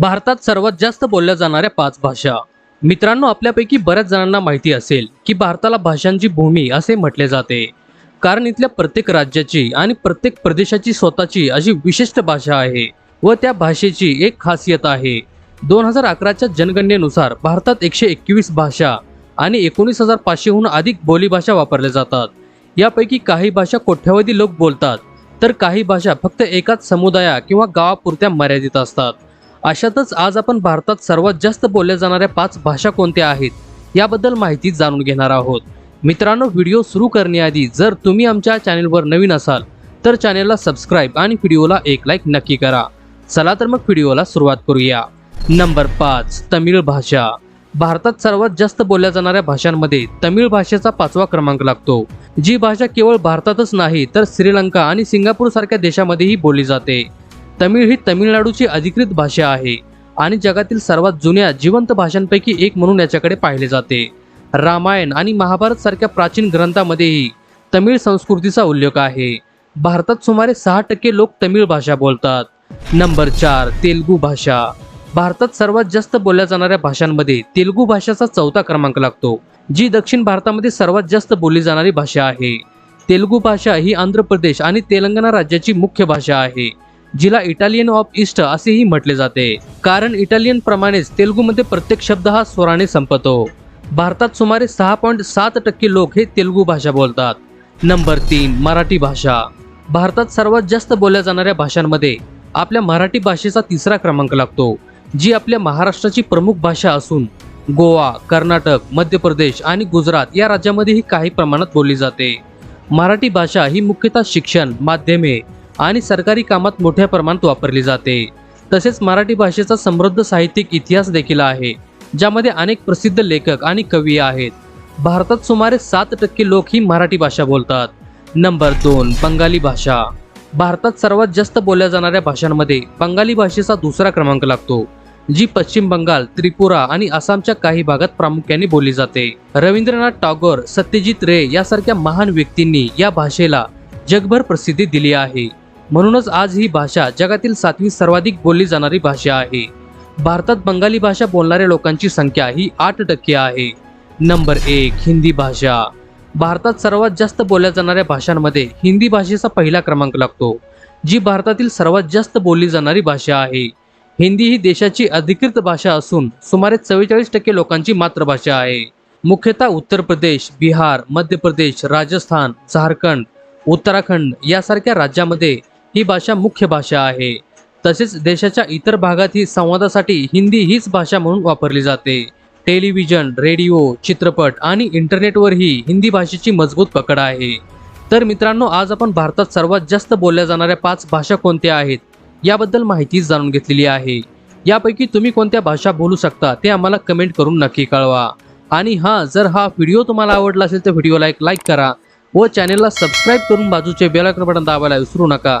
भारतात सर्वात जास्त बोलल्या जाणाऱ्या पाच भाषा. मित्रांनो आपल्यापैकी बऱ्याच जणांना माहिती असेल की भारताला भाषांची भूमी असे म्हटले जाते. कारण इथल्या प्रत्येक राज्याची आणि प्रत्येक प्रदेशाची स्वतःची अशी विशिष्ट भाषा आहे व त्या भाषेची एक खासियत आहे. दोन हजार अकराच्या जनगणनेनुसार भारतात एकशे एकवीस भाषा आणि एकोणीस हजार पाचशेहून अधिक बोलीभाषा वापरल्या जातात. यापैकी काही भाषा कोट्यावधी लोक बोलतात तर काही भाषा फक्त एकाच समुदाया किंवा गावापुरत्या मर्यादित असतात. अशातच आज आपण भारतात सर्वात जास्त बोलल्या जाणाऱ्या पाच भाषा कोणत्या आहेत याबद्दल माहिती जाणून घेणार आहोत. मित्रांनो व्हिडिओ सुरू करण्याआधी जर तुम्ही आमच्या चॅनेलवर नवीन असाल तर चॅनेलला सबस्क्राईब आणि व्हिडिओला एक लाईक नक्की करा. चला तर मग व्हिडिओला सुरुवात करूया. नंबर पाच तमिळ भाषा. भारतात सर्वात जास्त बोलल्या जाणाऱ्या भाषांमध्ये तमिळ भाषेचा पाचवा क्रमांक लागतो. जी भाषा केवळ भारतातच नाही तर श्रीलंका आणि सिंगापूर सारख्या देशामध्येही बोलली जाते. तमिळ ही तमिळनाडूची अधिकृत भाषा आहे आणि जगातील सर्वात जुन्या जिवंत भाषांपैकी एक म्हणून याच्याकडे पाहिले जाते. रामायण आणि महाभारत सारख्या प्राचीन ग्रंथामध्येही तमिळ संस्कृतीचा उल्लेख आहे. भारतात सुमारे सहा टक्के लोक तमिळ भाषा बोलतात. नंबर चार तेलगू भाषा. भारतात सर्वात जास्त बोलल्या जाणाऱ्या भाषांमध्ये तेलगू भाषेचा चौथा क्रमांक लागतो जी दक्षिण भारतामध्ये सर्वात जास्त बोलली जाणारी भाषा आहे. तेलगू भाषा ही आंध्र प्रदेश आणि तेलंगणा राज्याची मुख्य भाषा आहे. जिला इटालियन ऑफ ईस्ट असेही म्हटले जाते. कारण इटालियन प्रमाणेच तेलुगूमध्ये प्रत्येक शब्द हा स्वराने संपतो. भारतात सुमारे सहा पॉईंट सात टक्के लोक हे तेलुगू भाषा बोलतात. नंबर तीन मराठी भाषा. भारतात सर्वात जास्त बोलल्या जाणाऱ्या भाषांमध्ये आपल्या मराठी भाषेचा तिसरा क्रमांक लागतो जी आपल्या महाराष्ट्राची प्रमुख भाषा असून गोवा कर्नाटक मध्य प्रदेश आणि गुजरात या राज्यामध्येही काही प्रमाणात बोलली जाते. मराठी भाषा ही मुख्यतः शिक्षण माध्यमे आणि सरकारी कामात मोठ्या प्रमाणात वापरली जाते. तसेच मराठी भाषेचा समृद्ध साहित्यिक इतिहास देखील आहे ज्यामध्ये अनेक प्रसिद्ध लेखक आणि कवी आहेत. भारतात सुमारे सात टक्के लोक ही मराठी भाषा बोलतात. नंबर दोन बंगाली भाषा. भारतात सर्वात जास्त बोलल्या जाणाऱ्या भाषांमध्ये बंगाली भाषेचा दुसरा क्रमांक लागतो जी पश्चिम बंगाल त्रिपुरा आणि आसामच्या काही भागात प्रामुख्याने बोलली जाते. रवींद्रनाथ टागोर सत्यजित रे यासारख्या महान व्यक्तींनी या भाषेला जगभर प्रसिद्धी दिली आहे. म्हणूनच आज ही भाषा जगातील सातवी सर्वाधिक बोलली जाणारी भाषा आहे. भारतात बंगाली भाषा बोलणाऱ्या लोकांची संख्या ही आठ टक्के आहे. नंबर एक हिंदी भाषा. भारतात सर्वात जास्त बोलल्या जाणाऱ्या भाषांमध्ये हिंदी भाषेचा पहिला क्रमांक लागतो जी भारतातील सर्वात जास्त बोलली जाणारी भाषा आहे. हिंदी ही देशाची अधिकृत भाषा असून सुमारे चव्वेचाळीस टक्के लोकांची मातृभाषा आहे. मुख्यतः उत्तर प्रदेश बिहार मध्य प्रदेश राजस्थान झारखंड उत्तराखंड यासारख्या राज्यामध्ये ही भाषा मुख्य भाषा आहे. तसेच देशाच्या इतर भागात ही संवादासाठी हिंदी हीच भाषा म्हणून वापरली जाते. टेलिव्हिजन रेडिओ चित्रपट आणि इंटरनेटवरही हिंदी भाषेची मजबूत पकड आहे. तर मित्रांनो आज आपण भारतात सर्वात जास्त बोलल्या जाणाऱ्या पाच भाषा कोणत्या आहेत याबद्दल माहिती जाणून घेतलेली आहे. यापैकी तुम्ही कोणत्या भाषा बोलू शकता ते आम्हाला कमेंट करून नक्की कळवा. आणि हां जर हा व्हिडिओ तुम्हाला आवडला असेल तर व्हिडिओला एक लाईक करा व चॅनेलला सबस्क्राईब करून बाजूचे बेल बटन दाबायला विसरू नका.